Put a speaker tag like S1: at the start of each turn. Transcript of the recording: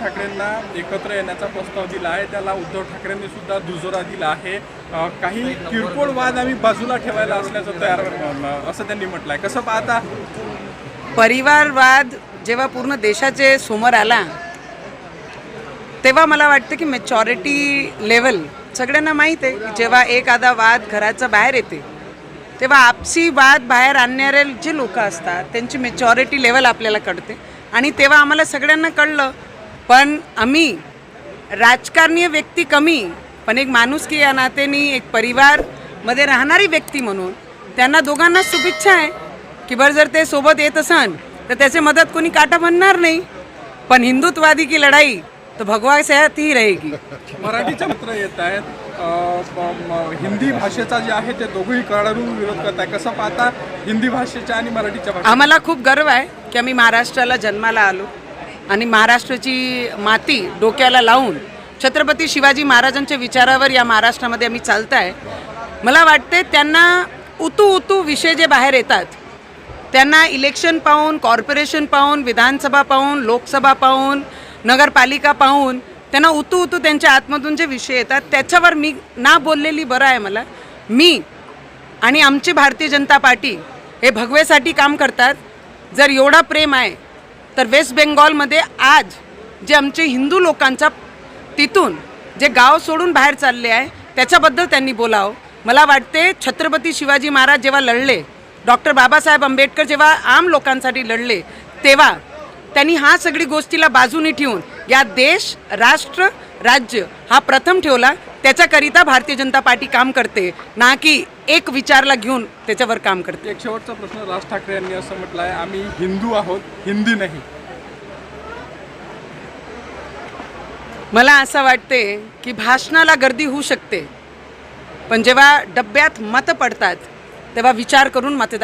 S1: ठाकरेंना एकत्र येण्याचा प्रस्ताव दिला आहे. त्याला उद्धव ठाकरेंनी सुद्धा दुजोरा दिला आहे. काही किरकोळ वाद आम्ही बाजूला ठेवायला असल्याचं तयार असं त्यांनी म्हटलंय. कसं पाहता?
S2: परिवारवाद जेव्हा पूर्ण देशाचे समोर आला तेव्हा मला वाटतं की मेचॉरिटी लेवल सगळ्यांना माहीत आहे की जेव्हा एखादा वाद घराचा बाहेर येते तेव्हा आपसी वाद बाहेर आणणारे जे लोक असतात त्यांची मेचॉरिटी लेवल आपल्याला कळते. आणि तेव्हा आम्हाला सगळ्यांना कळलं पण आम्ही राजकारणीय व्यक्ती कमी पण एक माणुसकी या नात्याने एक परिवारमध्ये राहणारी व्यक्ती म्हणून त्यांना दोघांना शुभेच्छा आहे. की बरं जर ते सोबत येत असन तर त्याचे मदत कोणी काटा बनणार नाही. पण हिंदुत्वादी की लढाई तो भगवा साथ ही रहेगी.
S1: मराठीचे मित्र येत आहेत. हिंदी भाषेचा जे आहे ते दोघंही कडाडून विरोध करत आहे. कसं पाहता? हिंदी भाषेच्या आणि मराठीच्या
S2: आम्हाला खूप गर्व आहे की आम्ही महाराष्ट्राला जन्माला आलो. आणि महाराष्ट्राची माती डोक्याला लावून छत्रपती शिवाजी महाराजांच्या विचारावर या महाराष्ट्रामध्ये आम्ही चालत आहे मला वाटते त्यांना उतू उतू विषय जे बाहेर येतात त्यांना इलेक्शन पाहून कॉर्पोरेशन पाहून विधानसभा पाहून लोकसभा पाहून नगरपालिका पाहून त्यांना उतू उतू त्यांच्या आतमधून जे विषय येतात त्याच्यावर मी ना बोललेली बरं आहे मला. मी आणि आमची भारतीय जनता पार्टी हे भगवेसाठी काम करतात. जर एवढा प्रेम आहे तर वेस्ट बेंगॉलमध्ये आज जे आमचे हिंदू लोकांचा तिथून जे गाव सोडून बाहेर चालले आहे त्याच्याबद्दल त्यांनी बोलावं. मला वाटते छत्रपती शिवाजी महाराज जेव्हा लढले डॉक्टर बाबासाहेब आंबेडकर जेव्हा आम लोकांसाठी लढले तेव्हा त्यांनी हा सगळी गोष्टीला बाजूने ठेवून या देश राष्ट्र राज्य हा प्रथम ठेवला. त्याच्याकरिता भारतीय जनता पार्टी काम करते ना की एक विचारला घेऊन त्याच्यावर काम करते.
S1: एक शेवटचा प्रश्न राज ठाकरे यांनी असं म्हटलं आहे आम्ही हिंदू आहोत हिंदी नाही.
S2: मला असं वाटते की भाषणाला गर्दी होऊ शकते पण जेव्हा डब्यात मतं पडतात तेव्हा विचार करून मतदान